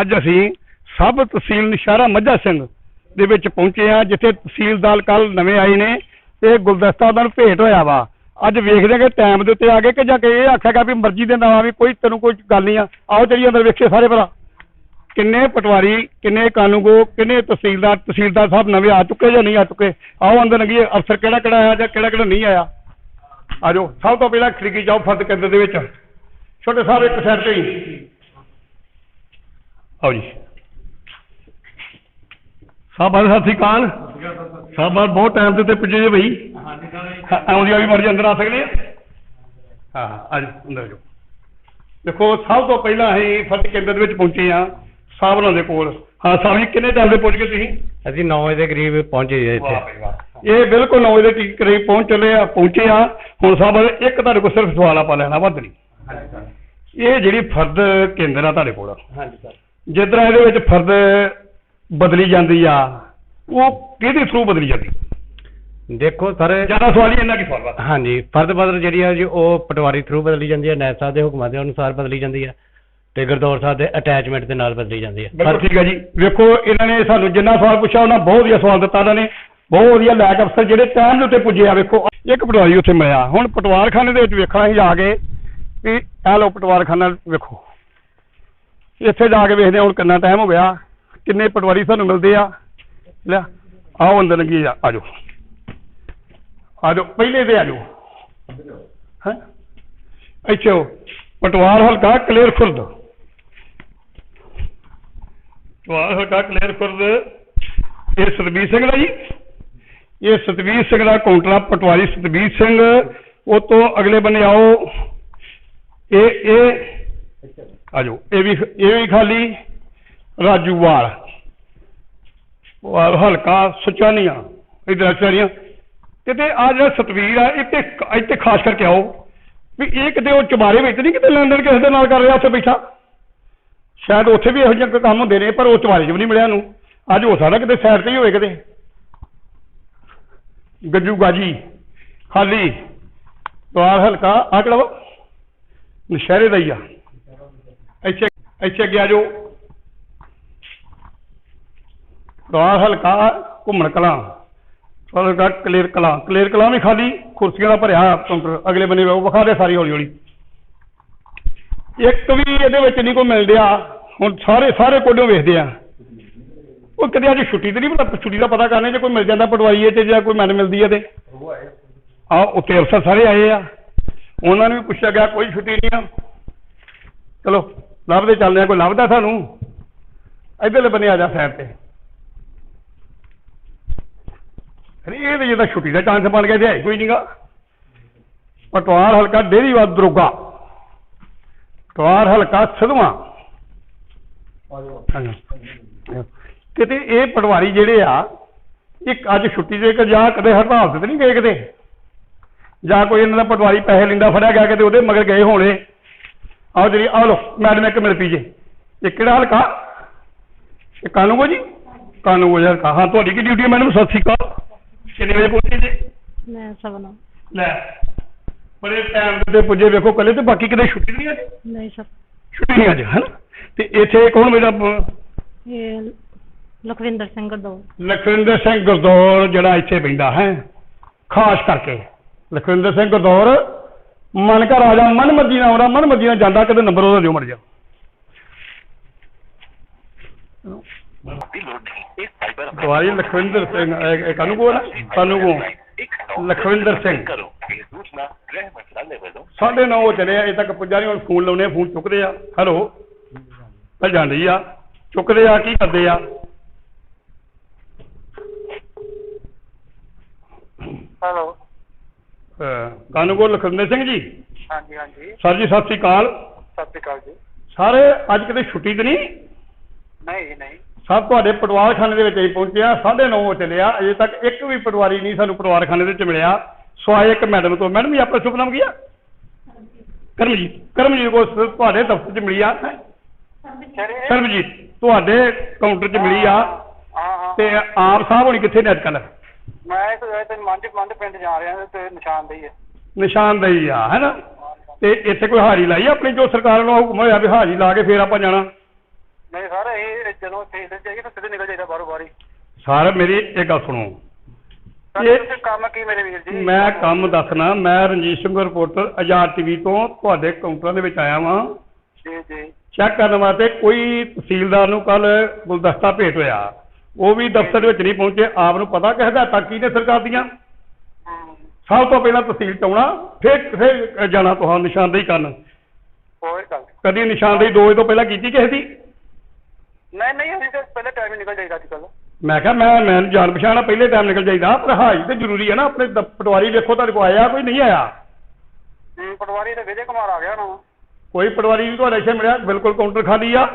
ਅੱਜ ਅਸੀਂ ਸਭ ਤਹਿਸੀਲ ਨਿਸ਼ਾਰਾ ਮੱਝਾ ਸਿੰਘ ਦੇ ਵਿੱਚ ਪਹੁੰਚੇ ਆ ਜਿੱਥੇ ਤਹਿਸੀਲਦਾਰ ਕੱਲ ਨਵੇਂ ਆਏ ਨੇ ਤੇ ਗੁਲਦਸਤਾ ਉਹਨਾਂ ਨੂੰ ਭੇਟ ਹੋਇਆ ਵਾ। ਅੱਜ ਵੇਖਦੇ ਹਾਂ ਕਿ ਟਾਈਮ ਦੇ ਉੱਤੇ ਆ ਗਏ ਕਿ ਜਾਂ ਕਿ ਇਹ ਆਖਿਆਗਾ ਵੀ ਮਰਜ਼ੀ ਦੇ ਨਾਲ ਵੀ ਕੋਈ ਤੈਨੂੰ ਕੋਈ ਗੱਲ ਨਹੀਂ ਆ। ਆਓ ਚਲੀਏ ਅੰਦਰ ਵੇਖੇ ਸਾਰੇ ਭਰਾ ਕਿੰਨੇ ਪਟਵਾਰੀ, ਕਿੰਨੇ ਕਾਨੂੰਗੋ, ਕਿੰਨੇ ਤਹਿਸੀਲਦਾਰ ਤਹਿਸੀਲਦਾਰ ਸਾਹਿਬ ਨਵੇਂ ਆ ਚੁੱਕੇ ਜਾਂ ਨਹੀਂ ਆ ਚੁੱਕੇ? ਆਓ ਅੰਦਰ ਲੰਘੀਏ। ਅਫਸਰ ਕਿਹੜਾ ਕਿਹੜਾ ਆਇਆ ਜਾਂ ਕਿਹੜਾ ਕਿਹੜਾ ਨਹੀਂ ਆਇਆ? ਆਜੋ ਸਭ ਤੋਂ ਪਹਿਲਾਂ ਖਿੜਕੀ ਜਾਓ ਫਰਦ ਕੇਂਦਰ ਦੇ ਵਿੱਚ। ਛੋਟੇ ਸਾਹਿਬ ਇੱਕ ਸਾਈਡ ਤੇ ਹੀ। ਆਓ ਜੀ। ਸਾਹਿਬ ਸਤਿ ਸ੍ਰੀ ਅਕਾਲ। ਸਾਹਿਬ ਬਹੁਤ ਟਾਈਮ ਤੇ ਉੱਤੇ ਪੁੱਜੇ ਜੇ ਬਈ। ਆਉਂਦੀ ਵੀ ਮਰਜ਼ੀ ਅੰਦਰ ਆ ਸਕਦੇ ਆ। ਹਾਂ ਆ ਅੰਦਰ ਜਾਓ। ਦੇਖੋ ਸਭ ਤੋਂ ਪਹਿਲਾਂ ਅਸੀਂ ਫਰਦ ਕੇਂਦਰ ਦੇ ਵਿੱਚ ਪਹੁੰਚੇ ਆ ਸਾਹਬਰਾਂ ਦੇ ਕੋਲ। ਹਾਂ ਸਾਹਿਬ ਜੀ ਕਿੰਨੇ ਟਾਈਮ ਤੇ ਪਹੁੰਚ ਗਏ ਤੁਸੀਂ? ਅਸੀਂ 9 ਵਜੇ ਦੇ ਕਰੀਬ ਪਹੁੰਚੇ ਜੀ ਇੱਥੇ। ਇਹ ਬਿਲਕੁਲ 9 ਵਜੇ ਦੇ ਕਰੀਬ ਪਹੁੰਚ ਚੱਲੇ ਆ ਪਹੁੰਚੇ ਆ। ਹੁਣ ਸਾਹਿਬ ਇੱਕ ਤੁਹਾਡੇ ਕੋਲ ਸਿਰਫ ਸਵਾਲ ਆਪਾਂ ਲੈਣਾ ਵੱਧ ਨਹੀਂ। ਇਹ ਜਿਹੜੀ ਫਰਦ ਕੇਂਦਰ ਆ ਤੁਹਾਡੇ ਕੋਲ। ਹਾਂਜੀ ਸਰ। ਜਿਸ ਤਰ੍ਹਾਂ ਇਹਦੇ ਵਿੱਚ ਫਰਦ ਬਦਲੀ ਜਾਂਦੀ ਆ ਉਹ ਕਿਹਦੇ ਥਰੂ ਬਦਲੀ ਜਾਂਦੀ? ਦੇਖੋ ਸਰ ਜ਼ਿਆਦਾ ਸਵਾਲ ਹੀ ਇੰਨਾ ਕੀ ਸਵਾਲ ਵਾ ਹਾਂਜੀ ਫਰਦ ਬਦਲ ਜਿਹੜੀ ਆ ਜੀ ਉਹ ਪਟਵਾਰੀ ਥਰੂ ਬਦਲੀ ਜਾਂਦੀ ਹੈ ਨੈਬ ਸਾਹਿਬ ਦੇ ਹੁਕਮਾਂ ਦੇ ਅਨੁਸਾਰ ਬਦਲੀ ਜਾਂਦੀ ਹੈ ਤੇ ਗੁਰਦੌਰ ਸਾਹਿਬ ਦੇ ਅਟੈਚਮੈਂਟ ਦੇ ਨਾਲ ਬਦਲੀ ਜਾਂਦੀ ਹੈ ਬਿਲਕੁਲ ਠੀਕ ਹੈ ਜੀ। ਵੇਖੋ ਇਹਨਾਂ ਨੇ ਸਾਨੂੰ ਜਿੰਨਾ ਸਵਾਲ ਪੁੱਛਿਆ ਉਹਨਾਂ ਬਹੁਤ ਵਧੀਆ ਸਵਾਲ ਦਿੱਤਾ ਇਹਨਾਂ ਨੇ। ਬਹੁਤ ਵਧੀਆ ਲੈਕ ਅਫਸਰ ਜਿਹੜੇ ਟਾਈਮ ਦੇ ਉੱਤੇ ਪੁੱਜੇ ਆ ਵੇਖੋ। ਇੱਕ ਪਟਵਾਰੀ ਉੱਥੇ ਮਿਲਿਆ। ਹੁਣ ਪਟਵਾਰਖਾਨੇ ਦੇ ਵਿੱਚ ਵੇਖਣਾ ਸੀ ਜਾ ਕੇ ਵੀ ਇਹ ਲੋ ਪਟਵਾਰਖਾਨਾ ਵੇਖੋ। ਇੱਥੇ ਜਾ ਕੇ ਵੇਖਦੇ ਹਾਂ ਹੁਣ ਕਿੰਨਾ ਟਾਈਮ ਹੋ ਗਿਆ, ਕਿੰਨੇ ਪਟਵਾਰੀ ਸਾਨੂੰ ਮਿਲਦੇ ਆ। ਲੈ, ਆਓ ਅੰਦਰ ਲੱਗੀ ਆ ਆਜੋ ਆਜੋ ਪਹਿਲੇ ਤੇ ਆਜੋ ਹੈ? ਇੱਥੇ ਆਓ। ਪਟਵਾਰ ਹਲਕਾ ਕਲੇਰ ਖੁਰਦ। ਪਟਵਾਰ ਹਲਕਾ ਕਲੇਰ ਖੁਰਦ, ਇਹ ਸਤਬੀਰ ਸਿੰਘ ਦਾ ਜੀ। ਇਹ ਸਤਬੀਰ ਸਿੰਘ ਦਾ ਕਾਊਂਟਰ ਆ, ਪਟਵਾਰੀ ਸਤਬੀਰ ਸਿੰਘ। ਉਹ ਤੋਂ ਅਗਲੇ ਬੰਨੇ ਆਓ। ਇਹ ਇਹ ਆਜੋ ਇਹ ਵੀ ਇਹ ਵੀ ਖਾਲੀ ਰਾਜੂਵਾਲ ਵਾਲ। ਹਲਕਾ ਸੁਚਾਨੀਆਂ, ਇਧਰ ਚਾਰੀਆਂ ਕਿਤੇ ਆ ਜਿਹੜਾ ਸਤਵੀਰ ਆ, ਇੱਥੇ ਇੱਥੇ ਖਾਸ ਕਰਕੇ ਆਓ। ਵੀ ਇਹ ਕਿਤੇ ਉਹ ਚੁਬਾਰੇ ਵਿੱਚ ਨਹੀਂ ਕਿਤੇ ਲੰਡਨ ਕਿਸੇ ਦੇ ਨਾਲ ਕਰ ਰਿਹਾ ਉੱਥੇ ਬੈਠਾ। ਸ਼ਾਇਦ ਉੱਥੇ ਵੀ ਇਹੋ ਜਿਹੇ ਕੰਮ ਹੁੰਦੇ ਨੇ, ਪਰ ਉਹ ਚੁਬਾਰੇ 'ਚ ਵੀ ਨਹੀਂ ਮਿਲਿਆ ਨੂੰ ਅੱਜ ਹੋ ਸਕਦਾ ਕਿਤੇ ਸਾਈਡ ਤੇ ਹੀ ਹੋਵੇ ਕਿਤੇ। ਗੱਜੂ ਗਾਜੀ, ਖਾਲੀ। ਦਵਾਰ ਹਲਕਾ ਆ ਕਿਹੜਾ ਨਸ਼ਹਿਰੇ ਦਾ ਹੀ ਆ। ਇੱਥੇ ਇੱਥੇ ਅੱਗੇ ਆ ਜਾਓ ਦਵਾਰ ਹਲਕਾ ਘੁੰਮਣ ਕਲਾਂ ਹਲਕਾ ਕਲੇਰ ਕਲਾਂ ਕਲੇਰ ਕਲਾਂ ਵੀ ਖਾਲੀ ਕੁਰਸੀਆਂ ਦਾ ਭਰਿਆ ਕਾਊਂਟਰ ਅਗਲੇ ਬੰਨੇ ਉਹ ਵਿਖਾ ਦੇ ਸਾਰੀ ਹੌਲੀ ਹੌਲੀ ਇੱਕ ਵੀ ਇਹਦੇ ਵਿੱਚ ਨਹੀਂ ਕੋਈ ਮਿਲ ਰਿਹਾ ਹੁਣ ਸਾਰੇ ਸਾਰੇ ਕੋਲੋਂ ਵੇਖਦੇ ਆ ਉਹ ਕਦੇ ਅੱਜ ਛੁੱਟੀ ਤੇ ਨਹੀਂ ਪਤਾ ਛੁੱਟੀ ਦਾ ਪਤਾ ਕਰਨੇ ਜੇ ਕੋਈ ਮਿਲ ਜਾਂਦਾ ਪਟਵਾਰੀ ਤੇ ਜਾਂ ਕੋਈ ਮੈਡਮ ਮਿਲਦੀ ਹੈ ਤੇ ਆ ਉੱਤੇ ਅਫਸਰ ਸਾਰੇ ਆਏ ਆ ਉਹਨਾਂ ਨੂੰ ਵੀ ਪੁੱਛਿਆ ਲੱਭਦੇ ਚੱਲਦੇ ਆ ਕੋਈ ਲੱਭਦਾ ਸਾਨੂੰ? ਇਧਰਲੇ ਬੰਨੇ ਆ ਜਾ ਸਾਈਡ ਤੇ। ਅਰੇ ਇਹ ਤੇ ਜਿਹਦਾ ਛੁੱਟੀ ਦਾ ਚਾਂਸ ਬਣ ਗਿਆ ਤੇ ਕੋਈ ਨਹੀਂਗਾ ਪਟਵਾਰ ਹਲਕਾ ਡੇਰੀਵਾਦ ਦਰੋਗਾ। ਪਟਵਾਰ ਹਲਕਾ ਸਿਧਵਾ ਕਿਤੇ ਇਹ ਪਟਵਾਰੀ ਜਿਹੜੇ ਆ ਇੱਕ ਅੱਜ ਛੁੱਟੀ ਦੇ ਕਿ ਜਾਂ ਕਦੇ ਹੜਤਾਲ ਤੇ ਨਹੀਂ ਗਏ ਕਿਤੇ? ਜਾਂ ਕੋਈ ਇਹਨਾਂ ਦਾ ਪਟਵਾਰੀ ਪੈਸੇ ਲੈਂਦਾ ਫੜਿਆ ਗਿਆ ਕਿਤੇ ਉਹਦੇ ਮਗਰ ਗਏ ਹੋਣੇ। ਆਓ ਜਿਹੜੀ ਆਹ ਲੋ ਮੈਡਮ ਇੱਕ ਮਿਲ ਪੀਜੇ। ਇਹ ਕਿਹੜਾ ਹਲਕਾ? ਇਹ ਕਾਨੂੰਗੋ ਜੀ? ਕਾਨੂੰਗੋ ਜੀ ਹਲਕਾ। ਹਾਂ ਤੁਹਾਡੀ ਕੀ ਡਿਊਟੀ ਹੈ ਮੈਡਮ? ਸਤਿ ਸ਼੍ਰੀ ਅਕਾਲ। ਕਿੰਨੇ ਵਜੇ ਪਹੁੰਚੇ ਜੀ? ਮੈਂ ਸਭਨਾ ਲੈ ਬੜੇ ਟਾਈਮ ਤੇ ਪੁੱਜੇ। ਵੇਖੋ ਕੱਲੇ ਤੇ ਬਾਕੀ ਕਿਤੇ ਛੁੱਟੀ ਨਹੀਂ ਅੱਜ? ਨਹੀਂ ਸਭ ਛੁੱਟੀ ਨਹੀਂ ਅੱਜ ਹਨ? ਤੇ ਇੱਥੇ ਕੌਣ ਮੇਰਾ ਇਹ ਲਖਵਿੰਦਰ ਸਿੰਘ ਗਰਦੌਰ। ਲਖਵਿੰਦਰ ਸਿੰਘ ਗੁਰਦੌਰ ਜਿਹੜਾ ਇੱਥੇ ਬੈਂਦਾ ਹੈ। ਖਾਸ ਕਰਕੇ ਲਖਵਿੰਦਰ ਸਿੰਘ ਗੁਰਦੌਰ ਮਨ ਕਾ ਰਾਜਾ ਮਨ ਮਰਜ਼ੀ ਨਾਲ ਆਉਂਦਾ ਮਨ ਮਰਜ਼ੀ ਨਾਲ ਜਾਂਦਾ ਕਦੇ ਨੰਬਰ ਉਹਦਾ ਦਿਓ ਮਰ ਜਾ। ਦਵਾਰੀ ਲਖਵਿੰਦਰ ਸਿੰਘ ਕਾਨੂੰ ਕੋਲ ਕਾਨੂੰ ਕੋ ਲਖਵਿੰਦਰ ਸਿੰਘ। ਸਾਢੇ ਨੌ ਹੋ ਚਲੇ ਆ ਇਹ ਤੱਕ ਪੁੱਜਾ ਨਹੀਂ ਹੁਣ ਫੋਨ ਲਾਉਨੇ ਆ ਫੋਨ ਚੁੱਕਦੇ ਆ। ਹੈਲੋ ਭੱਜਾਂ ਡਈ ਆ। ਚੁੱਕਦੇ ਆ ਕੀ ਕਰਦੇ ਆ? ਹੈਲੋ ਕਾਨੂੰ ਕੋਲ ਲਖਵਿੰਦਰ ਸਿੰਘ ਜੀ। ਹਾਂਜੀ ਹਾਂਜੀ। ਸਰ ਜੀ ਸਤਿ ਸ੍ਰੀ ਅਕਾਲ। ਸਤਿ ਸ਼੍ਰੀ ਅਕਾਲ ਜੀ। ਸਰ ਅੱਜ ਕਿਤੇ ਛੁੱਟੀ ਤੇ ਨਹੀਂ? ਨਹੀਂ ਜੀ, ਨਹੀਂ। ਸਭ ਤੁਹਾਡੇ ਪਟਵਾਰਖਾਨੇ ਦੇ ਵਿੱਚ ਹੀ ਪਹੁੰਚਿਆ ਸਾਢੇ ਨੌ ਹੋ। ਚੱਲਿਆ ਅਜੇ ਤੱਕ ਇੱਕ ਵੀ ਪਟਵਾਰੀ ਨਹੀਂ ਸਾਨੂੰ ਪਟਵਾਰਖਾਨੇ ਦੇ ਵਿੱਚ ਮਿਲਿਆ। ਸਵਾਏ ਇੱਕ ਮੈਡਮ ਤੋਂ। ਮੈਡਮ ਜੀ ਆਪਣਾ ਸ਼ੁਭ ਨਾਮ ਕੀ ਆ? ਕਰਮਜੀਤ। ਕਰਮਜੀਤ ਕੋਲ ਤੁਹਾਡੇ ਦਫ਼ਤਰ 'ਚ ਮਿਲੀ ਆ। ਕਰਮਜੀਤ ਤੁਹਾਡੇ ਕਾਊਂਟਰ 'ਚ ਮਿਲੀ ਆ। ਤੇ ਆਪ ਸਾਹਿਬ ਹੋਣੀ ਕਿੱਥੇ ਨੇ ਅੱਜ ਕੱਲ੍ਹ? ਮੈਂ ਤੇ ਮੰਝ ਮੰਝ ਪਿੰਡ ਜਾ ਰਿਹਾ ਹਾਂ ਤੇ ਨਿਸ਼ਾਨਦੇਹੀ ਹੈ ਨਿਸ਼ਾਨਦੇਹੀ ਆ ਹੈਨਾ? ਤੇ ਇੱਥੇ ਕੋਈ ਹਾਰੀ ਲਾਈ ਆਪਣੀ ਜੋ ਸਰਕਾਰ ਨੂੰ ਹੁਕਮ ਹੋਇਆ ਵੀ ਹਾਰੀ ਲਾ ਕੇ ਫੇਰ ਆਪਾਂ ਜਾਣਾ? ਨਹੀਂ ਸਰ ਜਦੋਂ ਫੀਲਡ ਜਾਈਏ ਤਾਂ ਸਿੱਧੇ ਨਿਕਲ ਜਾਈਦਾ ਬਾਹਰੋਂ ਬਾਹਰ ਹੀ। ਸਰ ਮੇਰੀ ਇੱਕ ਗੱਲ ਸੁਣੋ। ਇਹ- ਕੰਮ ਕੀ ਮੇਰੇ ਵੀਰ ਜੀ? ਮੈਂ ਕੰਮ ਦੱਸਣਾ ਮੈਂ ਰਣਜੀਤ ਸਿੰਘ ਰਿਪੋਰਟਰ ਆਜ਼ਾਦ ਟੀਵੀ ਤੋਂ ਤੁਹਾਡੇ ਕਾਊਂਟਰਾਂ ਦੇ ਵਿੱਚ ਆਇਆ ਵਾਂ। ਜੀ ਜੀ। ਚੈੱਕ ਕਰਨ ਵਾਸਤੇ ਕੋਈ ਤਹਿਸੀਲਦਾਰ ਨੂੰ ਕੱਲ ਗੁਲਦਸਤਾ ਭੇਟ ਹੋਇਆ। ਉਹ ਵੀ ਦਫ਼ਤਰ ਦੇ ਵਿੱਚ ਨਹੀਂ ਪਹੁੰਚੇ ਆਪ ਨੂੰ ਪਤਾ ਕਿ ਹਦਾਇਤਾਂ ਕੀ ਨੇ ਸਰਕਾਰ ਦੀਆਂ? ਸਭ ਤੋਂ ਪਹਿਲਾਂ ਤਹਿਸੀਲ ਚ ਆਉਣਾ ਫਿਰ ਫਿਰ ਜਾਣਾ ਤੁਹਾਨੂੰ ਨਿਸ਼ਾਨਦੇਹੀ ਕਰਨ। ਕੋਈ ਗੱਲ। ਨੀ। ਕਦੀ ਨਿਸ਼ਾਨਦੇਹੀ ਦੋ ਤੋਂ ਪਹਿਲਾਂ ਕੀਤੀ ਕਿਸੇ ਦੀ? ਨਹੀਂ ਨਹੀਂ ਅਸੀਂ ਤਾਂ ਪਹਿਲੇ ਟਾਈਮ ਨਿਕਲ ਜਾਈਦਾ ਅੱਜ ਕੱਲ ਮੈਂ ਕਿਹਾ ਮੈਂ ਮੈਂ ਜਾਣ ਪਛਾਣਾ ਪਹਿਲੇ ਟਾਈਮ ਨਿਕਲ ਜਾਈਦਾ। ਪਰ ਹਾਈ ਤੇ ਜ਼ਰੂਰੀ ਹੈ ਨਾ ਆਪਣੇ ਪਟਵਾਰੀ ਵੇਖੋ ਤੁਹਾਡੇ ਕੋਲ ਆਇਆ ਕੋਈ ਨਹੀਂ ਆਇਆ? ਪਟਵਾਰੀ ਤੇ ਵਿਜੇ ਕੁਮਾਰ ਆ ਗਿਆ ਨਾ ਕੋਈ ਪਟਵਾਰੀ ਨਹੀਂ ਤੁਹਾਡੇ ਇੱਥੇ ਮਿਲਿਆ ਬਿਲਕੁਲ ਕਾਊਂਟਰ ਖਾਲੀ ਆ।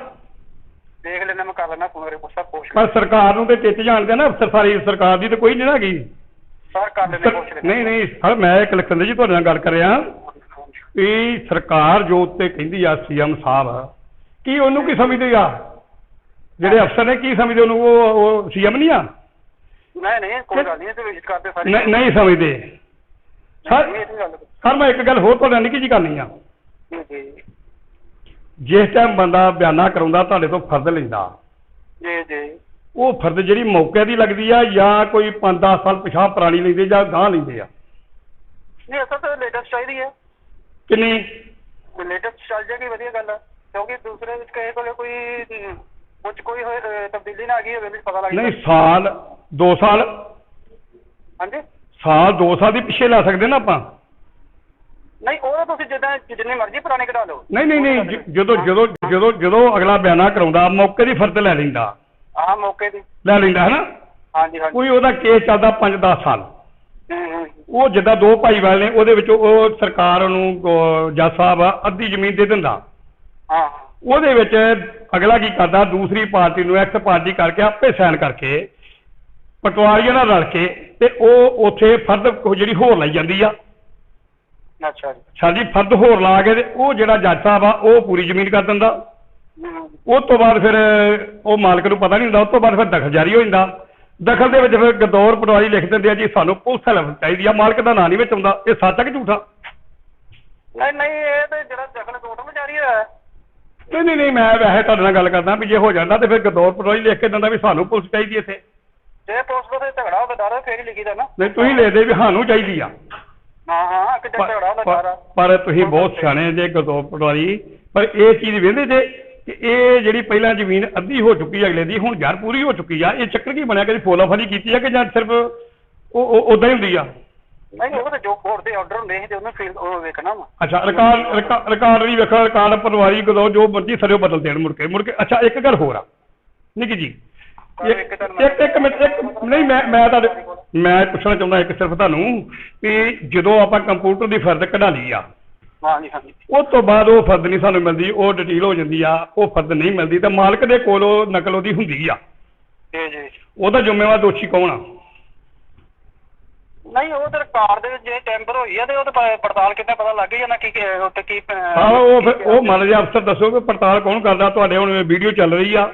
ਦੇਖ ਲੈਣਾ ਮੈਂ ਕਰ ਲੈਣਾ ਫੋਨ ਰਿਪੋਰਟ ਸਰ ਪੁੱਛ ਪਰ ਸਰਕਾਰ ਨੂੰ ਤੇ ਚਿੱਤ ਜਾਣਦੇ ਨਾ ਅਫਸਰ ਸਾਰੀ ਸਰਕਾਰ ਦੀ ਤੇ ਕੋਈ ਨਹੀਂ ਹੈਗੀ। ਸਰ ਕਰ ਲੈਣੇ ਪੁੱਛ ਲੈਣਾ ਨਹੀਂ ਨਹੀਂ ਸਰ ਮੈਂ ਇੱਕ ਲਖਵਿੰਦਰ ਜੀ ਤੁਹਾਡੇ ਨਾਲ ਗੱਲ ਕਰ ਰਿਹਾ। ਵੀ ਸਰਕਾਰ ਜੋ ਉੱਤੇ ਕਹਿੰਦੀ ਆ ਸੀਐਮ ਸਾਹਿਬ ਕੀ ਉਹਨੂੰ ਕੀ ਸਮਝਦੇ ਆ? ਜਿਹੜੇ ਅਫਸਰ ਨੇ ਕੀ ਸਮਝਦੇ ਉਹਨੂੰ? ਉਹ ਉਹ ਸੀਐਮ ਨਹੀਂ ਆ? ਨਹੀਂ ਨਹੀਂ ਕੋਈ ਗੱਲ ਨਹੀਂ ਤੇ ਵਿਜ਼ਿਟ ਕਰਦੇ ਸਾਰੇ। ਨਹੀਂ ਸਮਝਦੇ। ਸਰ ਮੈਂ ਇੱਕ ਗੱਲ ਹੋਰ ਤੁਹਾਡੇ ਨਾਲ ਨਿੱਕੀ ਜੀ ਕਰਨੀ ਆ। ਜੀ ਜੀ। ਜਿਸ ਟਾਈਮ ਬੰਦਾ ਬਿਆਨਾ ਕਰਾਉਂਦਾ ਤੁਹਾਡੇ ਤੋਂ ਫਰਜ਼ ਲੈਂਦਾ। ਜੀ ਜੀ। ਉਹ ਫਰਜ਼ ਜਿਹੜੀ ਮੌਕੇ ਦੀ ਲੱਗਦੀ ਆ ਜਾਂ ਕੋਈ 5-10 ਸਾਲ ਪਿਛਾਂ ਪੁਰਾਣੀ ਲੈਂਦੇ ਜਾਂ ਗਾਂ ਲੈਂਦੇ ਆ? ਨਹੀਂ ਅਸਾਂ ਤਾਂ ਲੇਟੈਸਟ ਚਾਹੀਦੀ ਹੈ ਕਿੰਨੀ? ਲੇਟੈਸਟ ਚੱਲ ਜਾਏਗੀ ਵਧੀਆ ਗੱਲ ਹੈ ਕਿਉਂਕਿ ਦੂਸਰੇ ਵਿੱਚ ਕਿਸੇ ਕੋਲੇ ਕੋਈ ਕੁਝ ਕੋਈ ਤਬਦੀਲੀ ਨਾ ਆ ਗਈ ਹੋਵੇ ਵਿੱਚ ਪਤਾ ਲੱਗ ਨਹੀਂ ਸਾਲ 2 ਸਾਲ। ਹਾਂਜੀ। ਸਾਲ 2 ਸਾਲ ਦੀ ਪਿੱਛੇ ਲਾ ਸਕਦੇ ਨਾ ਆਪਾਂ? ਨਹੀਂ ਉਹ ਤੁਸੀਂ ਜਿੱਦਾਂ ਜਿੰਨੇ ਮਰਜ਼ੀ ਪੁਰਾਣੇ ਕਢਾ ਲਓ। ਨਹੀਂ ਨਹੀਂ ਨਹੀਂ ਜ- ਜਦੋਂ ਜਦੋਂ ਜਦੋਂ ਜਦੋਂ ਅਗਲਾ ਬਿਆਨਾ ਕਰਾਉਂਦਾ ਮੌਕੇ ਦੀ ਫਰਜ਼ ਲੈ ਲੈਂਦਾ। ਆਹ ਮੌਕੇ ਦੀ। ਲੈ ਲੈਂਦਾ ਹੈ ਨਾ ਹਾਂਜੀ ਹਾਂਜੀ। ਕੋਈ ਉਹਦਾ ਕੇਸ ਚੱਲਦਾ 5-10 ਸਾਲ। ਹੂੰ, ਹੂੰ। ਉਹ ਜਿੱਦਾਂ ਦੋ ਭਾਈਵਾਲ ਨੇ ਉਹਦੇ ਵਿੱਚ ਉਹ ਸਰਕਾਰ ਉਹਨੂੰ ਜੱਜ ਸਾਹਿਬ ਆ, ਅੱਧੀ ਜ਼ਮੀਨ ਦੇ ਦਿੰਦਾ। ਹਾਂ। ਹਾਂ ਉਹਦੇ ਵਿੱਚ ਅਗਲਾ ਕੀ ਕਰਦਾ ਦੂਸਰੀ ਪਾਰਟੀ ਨੂੰ ਐਕਸ ਪਾਰਟੀ ਕਰਕੇ ਆਪੇ ਸਾਈਨ ਕਰਕੇ ਪਟਵਾਰੀਆਂ ਨਾਲ ਰਲ ਕੇ ਤੇ ਉਹ ਉੱਥੇ ਫਰਦ ਜਿਹੜੀ ਹੋਰ ਲਈ ਜਾਂਦੀ ਆ। ਅੱਛਾ ਜੀ। ਸਾਡੀ ਫਰਦ ਹੋਰ ਲਾ ਕੇ ਤੇ ਉਹ ਜਿਹੜਾ ਜੱਜ ਸਾਹਿਬ ਆ ਉਹ ਪੂਰੀ ਜ਼ਮੀਨ ਕਰ ਦਿੰਦਾ। ਹੂੰ, ਉਸ ਤੋਂ ਬਾਅਦ ਫਿਰ ਉਹ ਮਾਲਕ ਨੂੰ ਪਤਾ ਨਹੀਂ ਹੁੰਦਾ ਉਸ ਤੋਂ ਬਾਅਦ ਫਿਰ ਦਖਲ ਜਾਰੀ ਹੋ ਜਾਂਦਾ। ਦਖਲ ਦੇ ਵਿੱਚ ਫਿਰ ਗਦੌਰ ਪਟਵਾਰੀ ਲਿਖ ਦਿੰਦੇ ਆ ਜੀ ਸਾਨੂੰ ਪੁਲਿਸ ਹੈਲਪ ਚਾਹੀਦੀ ਆ ਮਾਲਕ ਦਾ ਨਾਂ ਨਹੀਂ ਵਿੱਚ ਆਉਂਦਾ। ਇਹ ਸੱਚ ਆ ਕਿ ਝੂਠਾ ਨਹੀਂ ਨਹੀਂ ਇਹ ਤੇ ਜਿਹੜਾ ਦਖਲ ਟੋਟਲ ਜਾਰੀ ਹੋਇਆ। ਨਹੀਂ ਨਹੀਂ ਨਹੀਂ ਮੈਂ ਵੈਸੇ ਤੁਹਾਡੇ ਨਾਲ ਗੱਲ ਕਰਦਾ ਵੀ ਜੇ ਹੋ ਜਾਂਦਾ ਤੇ ਫਿਰ ਗਦੌਰ ਪਟਵਾਰੀ ਲਿਖ ਕੇ ਦਿੰਦਾ ਵੀ ਸਾਨੂੰ ਪੁਲਿਸ ਚਾਹੀਦੀ ਇੱਥੇ। ਜੇ ਪੁਲਿਸ ਦਾ ਤੇ ਝਗੜਾ ਹੋਵੇ ਦਾਰਾ ਫੇਰ ਹੀ ਲਿਖੀਦਾ ਨਾ। ਨਹੀਂ ਤੁਸੀਂ ਲਿਖਦੇ ਵੀ ਸਾਨੂੰ ਚਾਹੀਦੀ ਆ। ਹਾਂ ਹਾਂ ਕਿਤੇ ਪਰ- ਝਗੜਾ ਤੁਸੀਂ ਬਹੁਤ ਸਿਆਣੇ ਜੇ ਗਦੌਰ ਪਟਵਾਰੀ। ਪਰ ਇਹ ਚੀਜ਼ ਵੇਂਦੇ ਜੇ ਕਿ ਇਹ ਜਿਹੜੀ ਪਹਿਲਾਂ ਜ਼ਮੀਨ ਅੱਧੀ ਹੋ ਚੁੱਕੀ ਹੈ ਅਗਲੇ ਦੀ ਹੁਣ ਯਾਰ ਪੂਰੀ ਹੋ ਚੁੱਕੀ ਆ ਇਹ ਚੱਕਰ ਕੀ ਬਣਿਆ? ਕਿ ਫੋਲਾਫਾਲੀ ਕੀਤੀ ਆ ਕਿ ਜਾਂ ਸਿਰਫ ਉਹ ਉਦਾਂ ਹੀ ਹੁੰਦੀ ਆ? ਨਹੀਂ ਉਹ ਤਾਂ ਜੋ ਕੋਰਟ ਦੇ ਆਰਡਰ ਹੁੰਦੇ ਸੀ ਤੇ ਉਹਨੂੰ ਫੀਲ ਉਹ ਵੇਖਣਾ ਵਾ। ਅੱਛਾ ਰਿਕਾਰਡ ਰਿਕਾ- ਰਿਕਾਰਡ ਨਹੀਂ ਵੇਖੋ ਰਿਕਾਰਡ ਪਟਵਾਰੀ ਗਦੌਰ ਜੋ ਮਰਜ਼ੀ ਸਰਿਓ ਬਦਲ ਦੇਣ ਮੁੜ ਕੇ। ਮੁੜ ਕੇ ਅੱਛਾ ਇੱਕ ਗੱਲ ਹੋਰ ਆ। ਨਿੱਕੀ ਜੀ ਇੱਕ ਇੱਕ- ਇੱਕ ਮਿੰਟ ਇੱਕ ਨਹੀਂ ਮੈਂ ਮੈਂ ਤੁਹਾਡੇ ਮੈਂ ਪੁੱਛਣਾ ਚਾਹੁੰਦਾ ਇੱਕ ਸਿਰਫ ਤੁਹਾਨੂੰ ਵੀ ਜਦੋਂ ਆਪਾਂ ਕੰਪਿਊਟਰ ਦੀ ਫਰਦ ਕਢਾ ਲਈ ਆ ਹਾਂਜੀ ਹਾਂਜੀ। ਉਸ ਤੋਂ ਬਾਅਦ ਉਹ ਫਰਦ ਨਹੀਂ ਸਾਨੂੰ ਮਿਲਦੀ ਉਹ ਡਿਟੇਲ ਹੋ ਜਾਂਦੀ ਆ ਉਹ ਫਰਦ ਨਹੀਂ ਮਿਲਦੀ ਤਾਂ ਮਾਲਕ ਦੇ ਕੋਲ ਉਹ ਨਕਲ ਉਹਦੀ ਹੁੰਦੀ ਆ। ਜੀ ਜੀ। ਉਹਦਾ ਜ਼ਿੰਮੇਵਾਰ ਦੋਸ਼ੀ ਕੌਣ ਆ? ਨਹੀਂ ਉਹ ਤੇ ਕਾਰ ਦੇ ਵਿੱਚ ਜੇ ਟੈਂਪਰ ਹੋਈ ਆ ਤੇ ਉਹ ਤਾਂ ਪੜਤਾਲ ਕਿੰਨਾ ਪਤਾ ਲੱਗ ਹੀ ਜਾਣਾ ਕੀ ਕੀ- ਉੱਤੇ ਕੀ ਹਾਂ ਉਹ ਉਹ ਮੰਨ ਲਿਆ ਅਫਸਰ ਦੱਸੋ ਕਿ ਪੜਤਾਲ ਕੌਣ ਕਰਦਾ ਤੁਹਾਡੇ ਹੁਣ ਵੀਡੀਓ ਚੱਲ ਰਹੀ ਆ।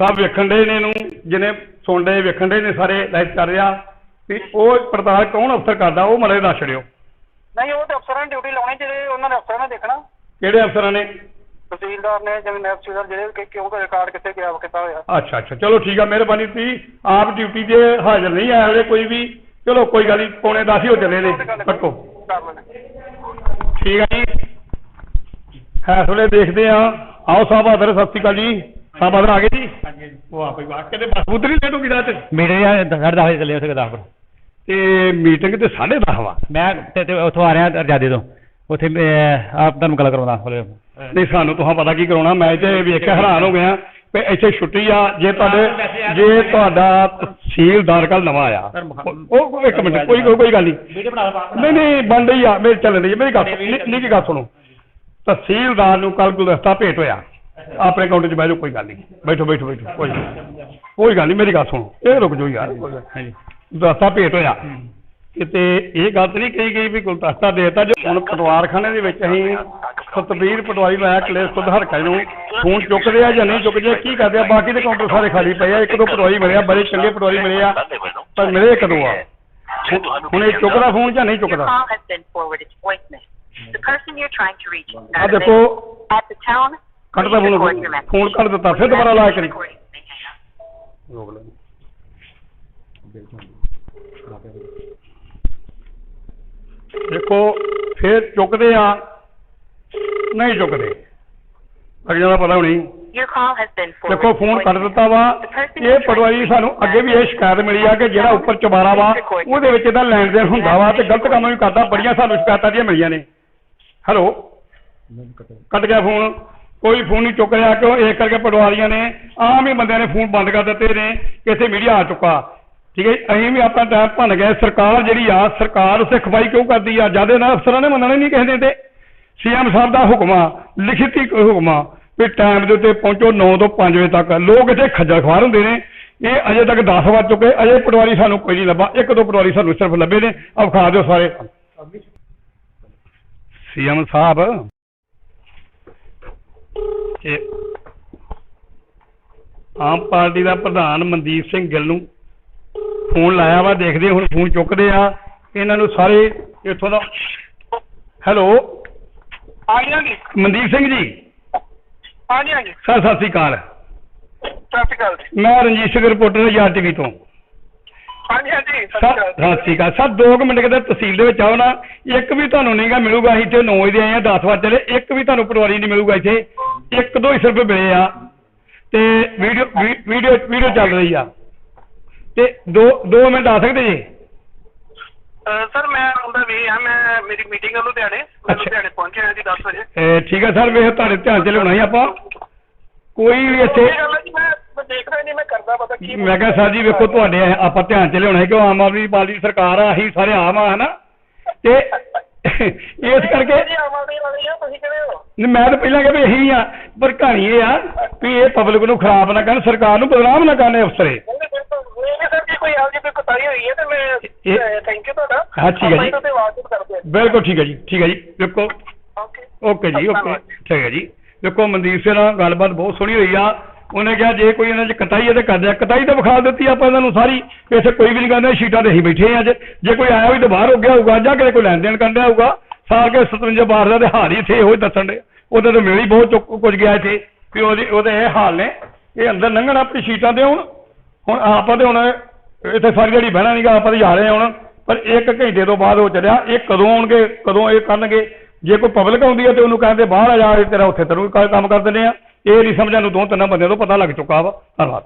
ਸਭ ਵੇਖਣ ਦੇ ਨੇ ਇਹਨੂੰ ਜਿਹਨੇ ਸੁਣਦੇ ਵੇਖਣ ਦੇ ਨੇ ਸਾਰੇ ਲਾਈਵ ਕਰ ਰਿਹਾ। ਵੀ ਉਹ ਪੜਤਾਲ ਕੌਣ ਅਫਸਰ ਕਰਦਾ ਉਹ ਮਲੇ ਦੱਸ ਛੜਿਓ ਨਹੀਂ ਉਹ ਤੇ ਅਫਸਰਾਂ ਨੇ ਡਿਊਟੀ ਲਾਉਣੀ ਜਿਹੜੇ ਉਹਨਾਂ ਨੇ ਅਫਸਰਾਂ ਨੇ ਦੇਖਣਾ। ਕਿਹੜੇ ਅਫਸਰਾਂ ਨੇ? ਤਹਿਸੀਲਦਾਰ ਨੇ ਜਿਵੇਂ ਨੈਬ ਸੀਲਰ ਜਿਹੜੇ ਕਿ ਕਿਉਂ ਰਿਕਾਰਡ ਕਿੱਥੇ ਗਿਆ ਕਿੱਤਾ ਹੋਇਆ। ਅੱਛਾ ਅੱਛਾ ਚਲੋ ਠੀਕ ਆ ਮਿਹਰਬਾਨੀ ਤੁਸੀਂ। ਆਪ ਡਿਊਟੀ ਤੇ ਹਾਜ਼ਰ ਨਹੀਂ ਆਏ ਹਲੇ ਕੋਈ ਵੀ। ਚਲੋ ਕੋਈ ਗੱਲ ਨਹੀਂ ਪੌਣੇ 10 ਹੀ ਹੋ ਚੱਲੇ ਨੇ। ਕੱਟੋ। ਠੀਕ ਆ ਜੀ। ਹੈ ਥੋੜੇ ਦੇਖਦੇ ਆ। ਆਓ ਸਾਹਿਬ ਆਦਰ ਸਤਿ ਸ਼੍ਰੀ ਅਕਾਲ ਜੀ। ਸਾਹਿਬ ਆਦਰ ਆ ਗਏ ਜੀ। ਹਾਂਜੀ ਵਾਹ ਭਾਈ ਵਾਹ ਕਿਤੇ ਬਸ ਉਧਰ ਹੀ ਲੇਟ ਹੋ ਗਈ ਰਾਤ ਮੀਟਿੰਗ ਆ ਸਾਢੇ ਦਸ ਵਜੇ ਚੱਲੇ ਉੱਥੇ ਗੁਰਦਾਸਪੁਰ ਤੇ ਮੀਟਿੰਗ ਤੇ 10:30 ਵਾ। ਮੈਂ ਤੇ ਤੇ ਉੱਥੋਂ ਆ ਰਿਹਾ ਰਜਾਦੇ ਤੋਂ। ਉੱਥੇ ਆਪ ਤੁਹਾਨੂੰ ਗੱਲ ਕਰਾਉਂਦਾ ਹੌਲੀ। ਨਹੀਂ ਸਾਨੂੰ ਤੁਹਾਂ ਪਤਾ ਕੀ ਕਰਾਉਣਾ। ਮੈਂ ਤੇ ਵੇਖ ਕੇ ਹੈਰਾਨ ਹੋ ਗਿਆ ਵੀ ਇੱਥੇ ਛੁੱਟੀ ਆ। ਜੇ ਤੁਹਾਡੇ ਜੇ ਤੁਹਾਡਾ ਤਹਿਸੀਲਦਾਰ ਕੱਲ ਨਵਾਂ ਆਇਆ। ਉਹ ਉਹ ਇੱਕ ਮਿੰਟ ਕੋਈ ਕੋਈ ਗੱਲ ਨਹੀਂ। ਨਹੀਂ ਨਹੀਂ ਬਣ ਰਹੀ ਆ। ਮੇਰੇ ਚੱਲ ਰਹੀ ਮੇਰੀ ਗੱਲ ਨਿੱਕੀ ਗੱਲ ਸੁਣੋ। ਤਹਿਸੀਲਦਾਰ ਨੂੰ ਕੱਲ ਗੁਲਦਸਤਾ ਭੇਟ ਹੋਇਆ। ਆਪਣੇ ਕਾਊਂਟਰ 'ਚ ਬਹਿ ਜਾਓ ਕੋਈ ਗੱਲ ਨਹੀਂ। ਬੈਠੋ ਬੈਠੋ ਬੈਠੋ ਕੋਈ ਕੋਈ ਗੱਲ ਨਹੀਂ ਮੇਰੀ ਗੱਲ ਸੁਣੋ। ਇਹ ਰੁਕ ਜਾਓ ਯਾਰ। ਹਾਂਜੀ। ਗੁਲਦਸਤਾ ਭੇਟ ਹੋਇਆ। ਕਿਤੇ ਇਹ ਗੱਲ ਤਾਂ ਨਹੀਂ ਕਹੀ ਗਈ ਵੀ ਗੁਲਦਸਤਾ ਦੇਤਾ ਜੋ ਹੁਣ ਪਟਵਾਰਖਾਨੇ ਦੇ ਵਿੱਚ ਅਸੀਂ ਸਤਬੀਰ ਪਟਵਾਰੀ ਲਾਇਆ ਕਲੇਸ਼ ਤੋਂ ਹਰਕਾ ਨੂੰ ਫੋਨ ਚੁੱਕਦੇ ਆ ਜਾਂ ਨਹੀਂ ਚੁੱਕਦੇ ਕੀ ਕਰਦੇ ਆ? ਬਾਕੀ ਦੇ ਕਾਊਂਟਰ ਸਾਰੇ ਖਾਲੀ ਪਏ ਆ ਇੱਕ ਦੋ ਪਟਵਾਰੀ ਮਿਲੇ ਆ ਬੜੇ ਚੰਗੇ ਪਟਵਾਰੀ ਮਿਲੇ ਆ ਪਰ ਮਿਲੇ ਕਦੋਂ ਆ। ਹੁਣ- ਇਹ ਚੁੱਕਦਾ ਫੋਨ ਜਾਂ ਨਹੀਂ ਚੁੱਕਦਾ? ਆ ਦੇਖੋ। ਕੱਟਦਾ ਫੋਨ. ਫੋਨ ਕੱਟ ਦਿੱਤਾ ਫਿਰ ਦੁਬਾਰਾ you ਲਾ finish ਕਰੀ ਰੋਕ ਲੈ। ਦੇਖੋ ਫੇਰ ਚੁੱਕਦੇ ਆ ਨਹੀਂ ਚੁੱਕਦੇ। ਅਗਲੇ ਦਾ ਪਤਾ been ਦੇਖੋ. ਫੋਨ ਕੱਟ ਦਿੱਤਾ ਵਾ। ਇਹ ਪਟਵਾਰੀ ਸਾਨੂੰ ਅੱਗੇ ਵੀ ਇਹ ਸ਼ਿਕਾਇਤ ਮਿਲੀ ਆ ਕਿ ਜਿਹੜਾ ਉੱਪਰ ਚੁਬਾਰਾ ਵਾ ਉਹਦੇ ਵਿੱਚ ਇਹਦਾ ਲੈਣ ਦੇਣ ਹੁੰਦਾ ਵਾ ਤੇ ਗਲਤ ਕੰਮ ਵੀ ਕਰਦਾ ਬੜੀਆਂ ਸਾਨੂੰ ਸ਼ਿਕਾਇਤਾਂ ਦੀਆਂ ਮਿਲੀਆਂ ਨੇ। ਹੈਲੋ ਕੱਟ ਗਿਆ ਫੋਨ ਕੋਈ ਫੋਨ ਨਹੀਂ ਚੁੱਕ ਰਿਹਾ ਕਿਉਂ? ਇਸ ਕਰਕੇ ਪਟਵਾਰੀਆਂ ਨੇ ਆਮ ਹੀ ਬੰਦਿਆਂ ਨੇ ਫੋਨ ਬੰਦ ਕਰ ਦਿੱਤੇ ਨੇ ਕਿ ਇੱਥੇ ਮੀਡੀਆ ਆ ਚੁੱਕਾ। ਠੀਕ ਹੈ ਅਸੀਂ ਵੀ ਆਪਣਾ ਟਾਈਮ ਭੰਨ ਗਏ। ਸਰਕਾਰ ਜਿਹੜੀ ਆ, ਸਰਕਾਰ ਉਸੇ ਖਵਾਈ ਕਿਉਂ ਕਰਦੀ ਆ? ਜਦ ਇਹਨਾਂ ਅਫਸਰਾਂ ਨੇ ਮੰਨਣਾ ਹੀ ਨਹੀਂ ਕਿਸੇ ਦੇ ਤੇ। ਸੀਐਮ ਸਾਹਿਬ ਦਾ ਹੁਕਮ ਆ, ਲਿਖਤੀ ਹੁਕਮ ਆ ਵੀ ਟਾਈਮ ਦੇ ਉੱਤੇ ਪਹੁੰਚੋ 9 ਤੋਂ 5 ਵਜੇ ਤੱਕ। ਲੋਕ ਇੱਥੇ ਖੱਜਲ ਖਵਾਰ ਹੁੰਦੇ ਨੇ। ਇਹ ਅਜੇ ਤੱਕ 10 ਵੱਜ ਚੁੱਕੇ। ਅਜੇ ਪਟਵਾਰੀ ਸਾਨੂੰ ਕੋਈ ਨਹੀਂ ਲੱਭਾ। ਇੱਕ ਦੋ ਪਟਵਾਰੀ ਸਾਨੂੰ ਸਿਰਫ ਲੱਭੇ ਨੇ। ਆਹ ਵਿਖਾ ਦਿਓ ਸਾਰੇ। ਸੀਐਮ ਸਾਹਿਬ। ਇਹ ਆਮ ਪਾਰਟੀ ਦਾ ਪ੍ਰਧਾਨ ਮਨਦੀਪ ਸਿੰਘ ਗਿੱਲ ਨੂੰ ਫੋਨ ਲਾਇਆ ਵਾ ਦੇਖਦੇ ਹੁਣ ਫੋਨ ਚੁੱਕਦੇ ਆ। ਇਹਨਾਂ ਨੂੰ ਸਾਰੇ ਇੱਥੋਂ ਦਾ ਹੈਲੋ? ਹਾਂਜੀ ਹਾਂਜੀ। ਮਨਦੀਪ ਸਿੰਘ ਜੀ। ਹਾਂਜੀ ਹਾਂਜੀ। ਸਰ ਸਤਿ ਸ੍ਰੀ ਅਕਾਲ। ਸਤਿ ਸ਼੍ਰੀ ਅਕਾਲ ਜੀ। ਮੈਂ ਰਣਜੀਤ ਸਿੰਘ ਰਿਪੋਰਟਰ ਯਾਰ ਟੀਵੀ ਤੋਂ। ਹਾਂਜੀ ਹਾਂਜੀ ਸਤਿ ਸਰ ਅਕਾਲ ਸਰ 2 ਮਿੰਟ ਕਿਤੇ ਤਹਿਸੀਲ ਦੇ ਵਿੱਚ ਆਓ ਨਾ। ਇੱਕ ਵੀ ਤੁਹਾਨੂੰ ਨਹੀਂਗਾ ਮਿਲੂਗਾ ਅਸੀਂ ਇੱਥੇ 9 ਵਜੇ ਆਏ ਆ 10 ਵਜੇ ਚਲੇ। ਇੱਕ ਵੀ ਤੁਹਾਨੂੰ ਪਟਵਾਰੀ ਨਹੀਂ ਮਿਲੂਗਾ ਇੱਥੇ। ਇੱਕ ਦੋ ਹੀ ਸਿਰਫ ਮਿਲੇ ਆ। ਤੇ ਵੀਡੀਓ ਵੀਡੀਓ ਵੀਡੀਓ ਚੱਲ ਰਹੀ ਆ। ਤੇ ਦੋ ਦੋ ਮਿੰਟ ਆ ਸਕਦੇ ਜੀ? ਸਰ ਮੈਂ ਉਹਦਾ ਵੀ ਆ ਮੈਂ ਮੇਰੀ ਮੀਟਿੰਗ ਹੈ ਲੁਧਿਆਣੇ। ਲੁਧਿਆਣੇ ਪਹੁੰਚਿਆ ਜੀ 10 ਵਜੇ। ਠੀਕ ਹੈ ਸਰ ਵੇਖ ਤੁਹਾਡੇ ਧਿਆਨ ਚ ਲਿਆਉਣਾ ਹੀ ਆਪਾਂ। ਕੋਈ ਵੀ ਇੱਥੇ ਦੇਖਦਾ ਹੀ ਨਹੀਂ ਮੈਂ ਕਰਦਾ ਪਤਾ ਕੀ ਮੈਂ ਕਿਹਾ ਸਰ ਜੀ ਵੇਖੋ ਤੁਹਾਡੇ ਆਪਾਂ ਧਿਆਨ ਚ ਲਿਆਉਣਾ ਹੈ ਕਿ ਆਮ ਆਦਮੀ ਪਾਰਟੀ ਸਰਕਾਰ ਆ ਅਸੀਂ ਸਾਰੇ ਆਮ ਆ ਹਨਾ? ਤੇ ਇਸ ਕਰਕੇ ਨਹੀਂ, ਮੈਂ ਤਾਂ ਪਹਿਲਾਂ ਕਿਹਾ ਵੀ ਇਹੀ ਆ ਪਰ ਕਹਾਣੀ ਇਹ ਆ ਵੀ ਇਹ ਪਬਲਿਕ ਨੂੰ ਖਰਾਬ ਨਾ ਕਰਨ ਸਰਕਾਰ ਨੂੰ ਬਦਨਾਮ ਨਾ ਕਰਨ ਅਫਸਰੇ ਬਿਲਕੁਲ। ਨਹੀਂ ਸਰ ਜੀ ਕੋਈ ਆਪ ਜੀ ਕੋਈ ਕੁਤਾਹੀ ਹੋਈ ਹੈ ਤੇ ਇਹ- ਮੈਂ ਥੈਂਕ ਯੂ ਤੁਹਾਡਾ। ਹਾਂ, ਠੀਕ ਹੈ ਜੀ। ਠੀਕ ਹੈ ਜੀ ਠੀਕ ਹੈ ਜੀ ਵੇਖੋ। ਓਕੇ। ਓਕੇ ਜੀ ਓਕੇ। ਠੀਕ ਹੈ ਜੀ। ਦੇਖੋ ਮਨਦੀਪ ਸਿੰਘ ਨਾਲ ਗੱਲਬਾਤ ਬਹੁਤ ਸੋਹਣੀ ਹੋਈ ਆ। ਉਹਨੇ ਕਿਹਾ, ਜੇ ਕੋਈ ਇਹਨਾਂ 'ਚ ਕਤਾਈ ਹੈ ਤਾਂ ਕਰ ਦਿਆ। ਕਤਾਈ ਤਾਂ ਵਿਖਾ ਦਿੱਤੀ ਆਪਾਂ ਇਹਨਾਂ ਨੂੰ ਸਾਰੀ। ਇੱਥੇ ਕੋਈ ਵੀ ਨਹੀਂ ਕਹਿੰਦਾ, ਸ਼ੀਟਾਂ ਤੇ ਅਸੀਂ ਬੈਠੇ ਆ ਅੱਜ। ਜੇ ਕੋਈ ਆਇਆ ਹੋਈ ਤਾਂ ਬਾਹਰ ਹੋ ਗਿਆ ਹੋਊਗਾ, ਜਾਂ ਕਿਤੇ ਕੋਈ ਲੈਣ ਦੇਣ ਕਰਨ ਹੋਊਗਾ ਸਾਰ ਕੇ 57 ਬਾਰ ਦਾ ਤੇ ਹਾਲ ਹੀ ਇੱਥੇ ਇਹੋ ਦੱਸਣ ਦੇ ਉਹਦੇ ਤੋਂ ਮਿਲੀ ਬਹੁਤ ਚੁੱਕ ਕੁਝ ਗਿਆ ਇੱਥੇ। ਵੀ ਉਹਦੇ ਉਹਦੇ ਇਹ ਹਾਲ ਨੇ। ਇਹ ਅੰਦਰ ਲੰਘਣ ਆਪਣੀ ਸ਼ੀਟਾਂ ਤੇ ਹੁਣ। ਹੁਣ ਆਪਾਂ ਤੇ ਹੁਣ ਇੱਥੇ ਸਾਰੀ ਜਿਹੜੀ ਬਹਿਣਾ ਨਹੀਂਗਾ ਆਪਾਂ ਤੇ ਜਾ ਰਹੇ ਹਾਂ ਹੁਣ। ਪਰ ਇੱਕ ਘੰਟੇ ਤੋਂ ਬਾਅਦ ਉਹ ਚੱਲਿਆ। ਇਹ ਕਦੋਂ ਆਉਣਗੇ, ਕਦੋਂ ਇਹ ਕਰਨਗੇ? ਜੇ ਕੋਈ ਪਬਲਿਕ ਆਉਂਦੀ ਹੈ ਤੇ ਉਹਨੂੰ ਕਹਿੰਦੇ, ਬਾਹਰ ਆ ਜਾ ਇਹ ਤੇਰਾ ਉੱਥੇ ਤੈਨੂੰ ਵੀ ਕੰਮ ਕਰ ਦਿੰਦੇ ਆ ਇਹ ਨਹੀਂ ਸਮਝਾਂ ਨੂੰ ਦੋ ਤਿੰਨਾਂ ਬੰਦਿਆਂ ਤੋਂ ਪਤਾ ਲੱਗ ਚੁੱਕਾ ਵਾ। ਧੰਨਵਾਦ।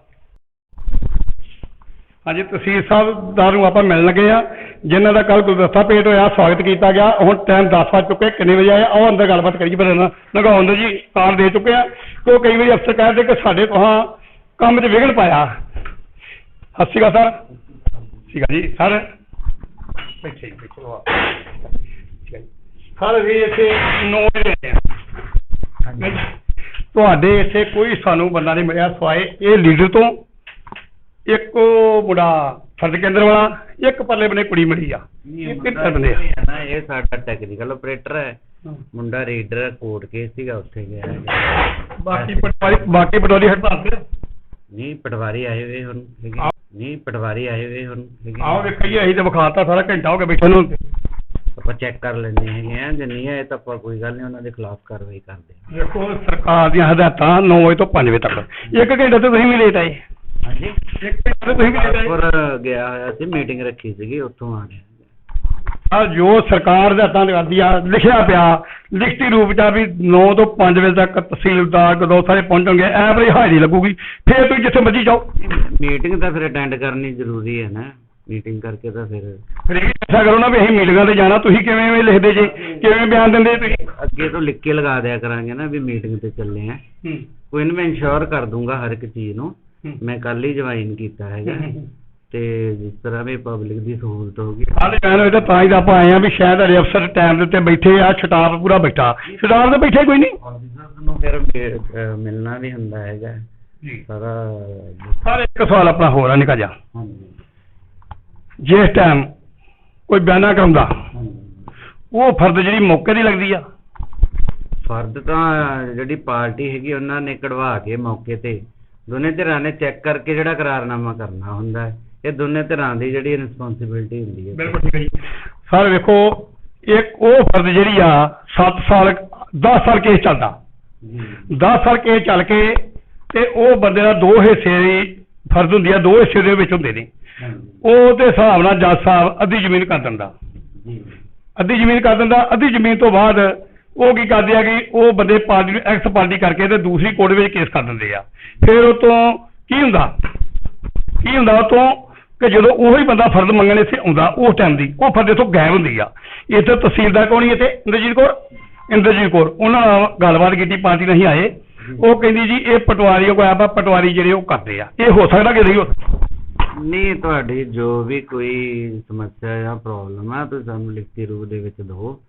ਹਾਂਜੀ ਤਹਿਸੀਲ ਸਾਹਿਬ ਨੂੰ ਆਪਾਂ ਮਿਲਣ ਲੱਗੇ ਆ ਜਿਨ੍ਹਾਂ ਦਾ ਕੱਲ ਗੁਲਦਸਤਾ ਪੇਟ ਹੋਇਆ ਸਵਾਗਤ ਕੀਤਾ ਗਿਆ। ਹੁਣ ਟਾਈਮ 10 ਵੱਜ ਚੁੱਕੇ ਕਿੰਨੇ ਵਜੇ ਆਇਆ ਉਹ ਅੰਦਰ ਗੱਲਬਾਤ ਕਰੀਏ ਪਰ ਨਾ ਲਗਾਉਣ ਜੀ ਕਾਰ ਦੇ ਚੁੱਕੇ ਆ ਕਿਉਂ ਕਈ ਵਾਰੀ ਅਫਸਰ ਕਹਿੰਦੇ ਕਿ ਸਾਡੇ ਤੋਂ ਕੰਮ 'ਚ ਵਿਘਨ ਪਾਇਆ। ਸਤਿ ਸ਼੍ਰੀ ਅਕਾਲ ਸਰ। ਠੀਕ ਹੈ ਜੀ ਸਰ। ਬੈਠੇ ਜੀ, ਸਰ ਵੀ ਇੱਥੇ ਨੌ ਵਜੇ ਆ ਤੁਹਾਡੇ ਇੱਥੇ ਕੋਈ ਸਾਨੂੰ ਬੰਦਾ ਨਹੀਂ ਮਿਲਿਆ ਸਵਾਏ। ਇਹ ਲੀਡਰ ਤੋਂ ਇੱਕ ਉਹ ਮੁੰਡਾ ਫਰਦ ਕੇਂਦਰ ਵਾਲਾ ਇੱਕ ਪਰਲੇ ਬਨੇ ਕੁੜੀ ਮਿਲੀ ਆ। ਇਹ ਕਿੱਥੇ ਬੰਦੇ ਆ? ਇਹ ਨਾ ਇਹ ਸਾਡਾ ਟੈਕਨੀਕਲ ਆਪਰੇਟਰ ਹੈ। ਮੁੰਡਾ ਰੀਡਰ ਕੋਰਟ ਕੇਸ ਸੀਗਾ ਉੱਥੇ ਗਿਆ ਹੈ। ਬਾਕੀ ਪਟਵਾਰੀ ਬਾਕੀ ਪਟਵਾਰੀ ਹੜਤਾਲ ਤੇ? ਨਹੀਂ ਪਟਵਾਰੀ ਆਏ ਹੋਏ ਹੁਣ। ਨਹੀਂ ਪਟਵਾਰੀ ਆਏ ਹੋਏ ਹੁਣ। ਆਓ ਵੇਖੀਏ ਅਸੀਂ ਤੇ ਵਿਖਾਤਾ ਸਾਰਾ ਘੰਟਾ ਹੋ ਗਿਆ ਬੈਠੇ ਨੂੰ। ਆਪਾਂ ਚੈੱਕ ਕਰ ਲੈਂਦੇ ਹੈਗੇ ਆ ਜੇ ਨਹੀਂ ਆਏ ਤਾਂ ਆਪਾਂ ਕੋਈ ਗੱਲ ਨਹੀਂ ਉਹਨਾਂ ਦੇ ਖਿਲਾਫ ਕਾਰਵਾਈ ਕਰਦੇ ਹਾਂ। ਦੇਖੋ ਸਰਕਾਰ ਦੀਆਂ ਹਦਾਇਤਾਂ 9 ਵਜੇ ਤੋਂ 5 ਵਜੇ ਤੱਕ। ਇੱਕ ਘੰਟਾ ਤੇ ਤੁਸੀਂ ਵੀ ਲੇਟ ਆਏ। ਹਾਂਜੀ। ਇੱਕ ਘੰਟਾ ਤੇ ਤੁਸੀਂ ਵੀ ਲੇਟ ਆਏ। ਪਰ ਗਿਆ ਹੋਇਆ ਸੀ ਮੀਟਿੰਗ ਰੱਖੀ ਸੀਗੀ ਉੱਥੋਂ ਆ ਗਿਆ। ਆ ਜੋ ਸਰਕਾਰ ਦੇ ਹੱਥਾਂ ਕਰਦੀ ਆ ਲਿਖਿਆ ਪਿਆ ਲਿਖਤੀ ਰੂਪ ਚ ਆ ਵੀ 9 ਤੋਂ 5 ਵਜੇ ਤੱਕ ਤਹਿਸੀਲਦਾਰ ਗਦੋ ਸਾਰੇ ਪਹੁੰਚਣਗੇ ਐਵਰੇਜ ਹਾਜ਼ਰੀ ਲੱਗੂਗੀ। ਫਿਰ ਤੁਸੀਂ ਜਿੱਥੇ ਮਰਜ਼ੀ ਜਾਓ। ਮੀਟਿੰਗ ਤਾਂ ਫਿਰ ਅਟੈਂਡ ਕਰਨੀ ਜ਼ਰੂਰੀ ਹੈ ਨਾ। ਮੀਟਿੰਗ ਕਰਕੇ ਤਾਂ ਫਿਰ ਫਿਰ ਇਹ ਵੀ ਐਸਾ ਕਰੋ ਨਾ ਵੀ ਅਸੀਂ ਮੀਟਿੰਗਾਂ ਤੇ ਜਾਣਾ ਤੁਸੀਂ ਕਿਵੇਂ ਐਵੇਂ ਲਿਖਦੇ ਜੇ? ਕਿਵੇਂ ਬਿਆਨ ਦਿੰਦੇ ਤੁਸੀਂ? ਅੱਗੇ ਤੋਂ ਲਿਖ ਕੇ ਲਗਾ ਦਿਆ ਕਰਾਂਗੇ ਨਾ ਵੀ ਮੀਟਿੰਗ ਤੇ ਚੱਲੇ ਆ। ਹੂੰ। ਕੋਈ ਨਾ ਮੈਂ ਇੰਸ਼ੋਰ ਕਰ ਦੂੰਗਾ ਹਰ ਇੱਕ ਚੀਜ਼ ਨੂੰ। ਹੂੰ। ਮੈਂ ਕੱਲ ਹੀ ਜੁਆਇਨ ਕੀਤਾ ਹੈਗਾ। ਤੇ ਜਿਸ ਤਰ੍ਹਾਂ ਵੀ ਪਬਲਿਕ ਦੀ ਸਹੂਲਤ ਹੋਗੀ ਹਾਲੇ ਮੈਂ ਹੋਇਆ ਤਾਂ ਤਾਂ ਹੀ ਤਾਂ ਆਪਾਂ ਆਏ ਆ ਵੀ ਸ਼ਾਇਦ ਹਰੇ ਅਫਸਰ ਟਾਈਮ ਦੇ ਉੱਤੇ ਬੈਠੇ ਆ ਸਟਾਫ ਪੂਰਾ ਬੈਠਾ। ਸਟਾਫ ਤੇ ਬੈਠੇ ਕੋਈ ਨਹੀਂ? ਨੂੰ ਫਿਰ ਮਿ- ਅਹ ਮਿਲਣਾ ਵੀ ਹੁੰਦਾ ਹੈਗਾ। ਜੀ। ਸਾਰਾ ਸਰ ਇੱਕ ਸਵਾਲ ਆਪਣਾ ਹੋਰ ਆ ਨਿਕਾ ਜਾ ਹਾਂਜੀ। ਜਿਸ ਟਾਈਮ ਕੋਈ ਬਿਆਨਾ ਕਰਾਉਂਦਾ ਉਹ ਫਰਦ ਜਿਹੜੀ ਮੌਕੇ ਦੀ ਲੱਗਦੀ ਆ। ਫਰਦ ਤਾਂ ਜਿਹੜੀ ਪਾਰਟੀ ਹੈਗੀ ਉਹਨਾਂ ਨੇ ਕਢਵਾ ਕੇ ਮੌਕੇ ਤੇ ਦੋਨੇ ਧਿਰਾਂ ਨੇ ਚੈੱਕ ਕਰਕੇ ਜਿਹੜਾ ਕਰਾਰਨਾਮਾ ਕਰਨਾ ਹੁੰਦਾ ਹੈ ਇਹ ਦੋਨੇ ਧਿਰਾਂ ਦੀ ਜਿਹੜੀ ਰਿਸਪੌਂਸਿਬਿਲਟੀ ਹੁੰਦੀ ਹੈ। ਬਿਲਕੁਲ ਠੀਕ ਹੈ ਜੀ। ਸਰ ਵੇਖੋ ਇੱਕ ਉਹ ਫਰਦ ਜਿਹੜੀ ਆ 7 ਸਾਲ 10 ਸਾਲ ਕੇਸ ਚੱਲਦਾ। ਜੀ। 10 ਸਾਲ ਕੇਸ ਚੱਲ ਕੇ ਤੇ ਉਹ ਬੰਦੇ ਦਾ ਦੋ ਹਿੱਸੇ ਦੀ ਫਰਜ਼ ਹੁੰਦੀ ਆ ਦੋ ਹਿੱਸੇ ਦੇ ਵਿੱਚ ਹੁੰਦੇ ਨੇ। ਉਹ ਤੇ ਹਿਸਾਬ ਨਾਲ ਜੱਜ ਸਾਹਿਬ ਅੱਧੀ ਜ਼ਮੀਨ ਕਰ ਦਿੰਦਾ। ਅੱਧੀ ਜ਼ਮੀਨ ਕਰ ਦਿੰਦਾ ਅੱਧੀ ਜ਼ਮੀਨ ਤੋਂ ਬਾਅਦ ਉਹ ਕੀ ਕਰਦੇ ਆ ਕਿ ਉਹ ਬੰਦੇ ਪਾਰਟੀ ਨੂੰ ਐਕਸ ਪਾਰਟੀ ਕਰਕੇ ਤੇ ਦੂਸਰੀ ਕੋਰਟ ਵਿੱਚ ਕੇਸ ਕਰ ਦਿੰਦੇ ਆ। ਫਿਰ ਉਹ ਤੋਂ ਕੀ ਹੁੰਦਾ? ਕੀ ਹੁੰਦਾ ਉਹ ਤੋਂ ਕਿ ਜਦੋਂ ਉਹੀ ਬੰਦਾ ਫਰਜ਼ ਮੰਗਣ ਇੱਥੇ ਆਉਂਦਾ ਉਸ ਟਾਈਮ ਦੀ ਉਹ ਫਰਜ਼ ਇੱਥੋਂ ਗਾਇਬ ਹੁੰਦੀ ਆ। ਇੱਥੇ ਤਹਿਸੀਲਦਾਰ ਕੋਣੀ ਇੱਥੇ? ਇੰਦਰਜੀਤ ਕੌਰ। ਇੰਦਰਜੀਤ ਕੌਰ। ਉਹਨਾਂ ਨਾਲ ਗੱਲਬਾਤ ਕੀਤੀ ਪਾਰਟੀ ਨਹੀਂ ਆਏ। ਉਹ ਕਹਿੰਦੀ ਜੀ ਇਹ ਪਟਵਾਰੀ ਕੋਈ ਆਪਾਂ ਪਟਵਾਰੀ ਜਿਹੜੇ ਉਹ ਕਰਦੇ ਆ। ਇਹ ਹੋ ਸਕਦਾ ਕਿ ਨਹੀਂ ਹੋ ਨਹੀਂ ਤੁਹਾਡੀ ਜੋ ਵੀ ਕੋਈ ਸਮੱਸਿਆ ਜਾਂ ਪ੍ਰੋਬਲਮ ਹੈ ਤੁਸੀਂ ਸਾਨੂੰ ਲਿਖਤੀ ਰੂਪ ਦੇ ਵਿੱਚ ਦਿਓ।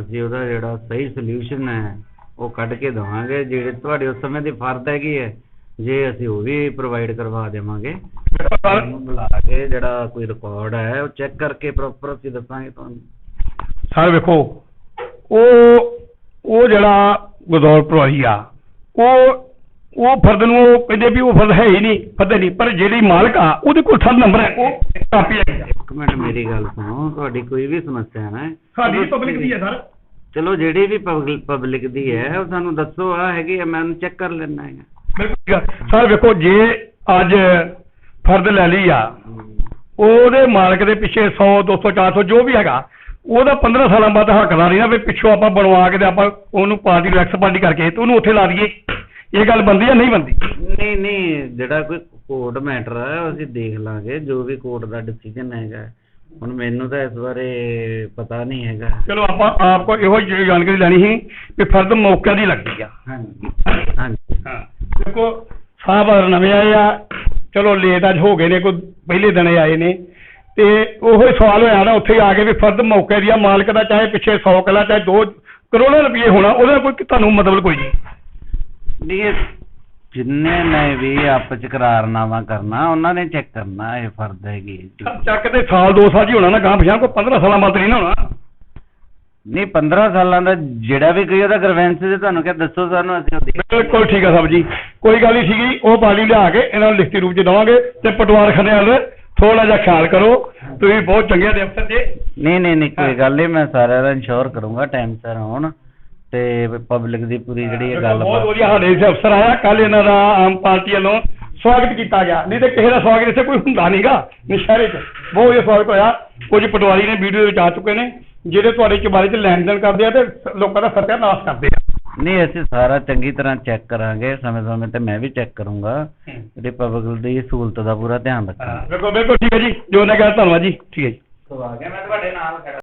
ਅਸੀਂ ਉਹਦਾ ਜਿਹੜਾ ਸਹੀ ਸੋਲੂਸ਼ਨ ਹੈ ਉਹ ਕੱਢ ਕੇ ਦੇਵਾਂਗੇ ਜਿਹੜੇ ਤੁਹਾਡੇ ਉਸ ਸਮੇਂ ਦੀ ਫਰਦ ਹੈਗੀ ਹੈ ਜੇ ਅਸੀਂ ਉਹ ਵੀ ਪ੍ਰੋਵਾਈਡ ਕਰਵਾ ਦੇਵਾਂਗੇ। ਤੁਹਾਨੂੰ ਬੁਲਾ ਕੇ ਜਿਹੜਾ ਕੋਈ ਰਿਕਾਰਡ ਹੈ ਉਹ ਚੈੱਕ ਕਰਕੇ ਪ੍ਰੋਪਰ ਅਸੀਂ ਦੱਸਾਂਗੇ ਤੁਹਾਨੂੰ। ਸਰ ਵੇਖੋ ਉਹ ਉਹ ਜਿਹੜਾ ਗਦੌਰ ਪਟਵਾਰੀ ਆ ਉਹ ਉਹ ਫਰਦ ਨੂੰ ਉਹ ਕਹਿੰਦੇ ਵੀ ਉਹ ਫਰਦ ਹੈ ਹੀ ਨਹੀਂ ਫਰਦ ਨਹੀਂ ਪਰ ਜਿਹੜੀ ਮਾਲਕ ਆ ਉਹਦੇ ਕੋਲ ਥਰ ਨੰਬਰ ਹੈ। ਉਹ ਕਾਪੀ ਹੈ। ਇੱਕ ਮਿੰਟ ਮੇਰੀ ਗੱਲ ਸੁਣੋ ਤੁਹਾਡੀ ਕੋਈ ਵੀ ਸਮੱਸਿਆ ਹੈ। ਸਾਡੀ ਪਬਲਿਕ ਦੀ ਹੈ ਸਰ। ਚਲੋ ਜਿਹੜੀ ਵੀ ਪਬਲਿਕ ਦੀ ਹੈ ਉਹ ਸਾਨੂੰ ਦੱਸੋ ਆ ਹੈਗੀ ਆ ਮੈਂ ਉਹਨੂੰ ਚੈੱਕ ਕਰ ਲੈਣਾ ਆ। ਸਰ ਵੇਖੋ ਜੇ ਅੱਜ ਫਰਦ ਲੈ ਲਈ ਆ ਉਹਦੇ ਮਾਲਕ ਦੇ ਪਿੱਛੇ 100 200 400 ਜੋ ਵੀ ਹੈਗਾ ਉਹਦਾ 15 ਸਾਲਾਂ ਬਾਅਦ ਹੱਕਦਾਰ ਨਹੀਂ ਨਾ ਵੀ ਪਿੱਛੋਂ ਆਪਾਂ ਬਣਵਾ ਕੇ ਤੇ ਆਪਾਂ ਉਹਨੂੰ ਪਾਰਟੀ ਨੂੰ ਐਕਸ ਪਾਰਟੀ ਕਰਕੇ ਤੇ ਉਹਨੂੰ ਉੱਥੇ ਲਾ ਦਈਏ। ਇਹ ਗੱਲ ਬੰਦੀ ਜਾਂ ਨਹੀਂ ਬੰਦੀ ਨਹੀਂ ਨਹੀਂ ਜਿਹੜਾ ਕੋਈ ਕੋਰਟ ਮੈਟਰ ਹੈ ਅਸੀਂ ਦੇਖ ਲਾਂਗੇ ਜੋ ਵੀ ਕੋਰਟ ਦਾ ਡਿਸੀਜਨ ਹੈਗਾ। ਹੁਣ ਮੈਨੂੰ ਤਾਂ ਇਸ ਬਾਰੇ ਪਤਾ ਨਹੀਂ ਹੈਗਾ। ਚਲੋ ਆਪਾਂ ਆਪ ਕੋ ਇਹੋ ਜਿਹੀ ਜਾਣਕਾਰੀ ਲੈਣੀ ਸੀ ਵੀ ਫਰਦ ਮੌਕੇ ਦੀ ਲੱਗਦੀ ਆ। ਹਾਂਜੀ ਹਾਂਜੀ। ਹਾਂ ਦੇਖੋ ਸਾਹਿਬ ਨਵੇਂ ਆਏ ਆ। ਚਲੋ ਲੇਟ ਅੱਜ ਹੋ ਗਏ ਨੇ ਕੋਈ ਪਹਿਲੇ ਦਿਨ ਆਏ ਨੇ। ਤੇ ਉਹੋ ਹੀ ਸਵਾਲ ਹੋਇਆ ਨਾ ਉੱਥੇ ਆ ਕੇ ਵੀ ਫਰਦ ਮੌਕੇ ਦੀ ਆ ਮਾਲਕ ਦਾ ਚਾਹੇ ਪਿੱਛੇ 100 ਕਿੱਲਾ ਚਾਹੇ 2 ਕਰੋੜਾਂ ਰੁਪਏ ਹੋਣਾ ਉਹਦਾ ਕੋਈ ਤੁਹਾਨੂੰ ਮਤਲਬ ਕੋਈ ਨਹੀਂ। ਨਹੀਂ ਇਹ ਜਿੰਨੇ ਨੇ ਵੀ ਆਪਸ ਚ ਕਰਾਰਨਾਮਾ ਕਰਨਾ ਉਹਨਾਂ ਨੇ ਚੈੱਕ ਕਰਨਾ ਇਹ ਫਰਜ਼ ਹੈਗੀ। ਚੱਕ ਤੇ ਸਾਲ 2 ਸਾਲ ਹੀ ਹੋਣਾ ਨਾ ਗਾਂ ਪਛਾਣ ਕੋਈ 15 ਸਾਲਾਂ ਬਾਅਦ ਨਹੀਂ ਨਾ ਹੋਣਾ। ਨਹੀਂ 15 ਸਾਲਾਂ ਦਾ ਜਿਹੜਾ ਵੀ ਕੋਈ ਉਹਦਾ ਗਰਵੈਂਸ ਤੇ ਤੁਹਾਨੂੰ ਕਿਹਾ ਦੱਸੋ ਸਾਨੂੰ ਅਸੀਂ ਉਹ ਬਿਲਕੁਲ ਠੀਕ ਆ ਸਾਹਿਬ ਜੀ। ਕੋਈ ਗੱਲ ਨਹੀਂ ਸੀਗੀ ਉਹ ਪਾਲੀ ਲਿਆ ਕੇ ਇਹਨਾਂ ਨੂੰ ਲਿਖਤੀ ਰੂਪ ਚ ਦਵਾਂਗੇ ਤੇ ਪਟਵਾਰ ਖਾਨੇ ਵਾਲੇ ਥੋੜਾ ਜਿਹਾ ਖਿਆਲ ਕਰੋ ਤੁਸੀਂ ਬਹੁਤ ਚੰਗੇ ਦੇ ਅਫਸਰ ਜੇ। ਨਹੀਂ ਨਹੀਂ ਨਹੀਂ ਕੋਈ ਗੱਲ ਨਹੀਂ ਮੈਂ ਸਾਰਿਆਂ ਦਾ ਇੰਸ਼ੋਰ ਕਰੂੰਗਾ ਟਾਈਮ ਸਿਰ ਆਉਣ ਤੇ ਪਬਲਿਕ ਦੀ ਪੂਰੀ ਜਿਹੜੀ ਇਹ ਗੱਲ ਬਹੁਤ ਵਧੀਆ ਸਾਡੇ ਇੱਥੇ ਅਫਸਰ ਆਇਆ ਕੱਲ ਇਹਨਾਂ ਦਾ ਆਮ ਪਾਰਟੀ ਵੱਲੋਂ ਸਵਾਗਤ ਕੀਤਾ ਗਿਆ। ਨਹੀਂ ਤੇ ਕਿਸੇ ਦਾ ਸਵਾਗਤ ਇੱਥੇ ਕੋਈ ਹੁੰਦਾ ਨਹੀਂਗਾ ਨਸ਼ਹਿਰੇ 'ਚ ਬਹੁਤ ਵਧੀਆ ਸਵਾਗਤ ਹੋਇਆ। ਕੁਝ ਪਟਵਾਰੀ ਨੇ ਵੀਡੀਓ ਵਿੱਚ ਆ ਚੁੱਕੇ ਨੇ ਜਿਹੜੇ ਤੁਹਾਡੇ ਚੁਬਾਰੇ 'ਚ ਲੈਣ ਦੇਣ ਕਰਦੇ ਆ ਤੇ ਲੋਕਾਂ ਦਾ ਸਤਿਆਨਾਸ਼ ਕਰਦੇ ਆ। ਨਹੀਂ ਅਸੀਂ ਸਾਰਾ ਚੰਗੀ ਤਰ੍ਹਾਂ ਚੈੱਕ ਕਰਾਂਗੇ ਸਮੇਂ ਸਮੇਂ ਤੇ ਮੈਂ ਵੀ ਚੈੱਕ ਕਰੂੰਗਾ। ਜਿਹੜੀ ਪਬਲਿਕ ਦੀ ਸਹੂਲਤ ਦਾ ਪੂਰਾ ਧਿਆਨ ਰੱਖਾਂਗੇ। ਬਿਲਕੁਲ ਬਿਲਕੁਲ ਠੀਕ ਹੈ ਜੀ। ਜੋ ਉਹਨੇ ਕਿਹਾ ਧੰਨਵਾਦ ਜੀ। ਠੀਕ ਹੈ ਜੀ। ਆ ਗਿਆ ਮੈਂ ਤੁਹਾਡੇ ਨਾਲ ਖੜਾ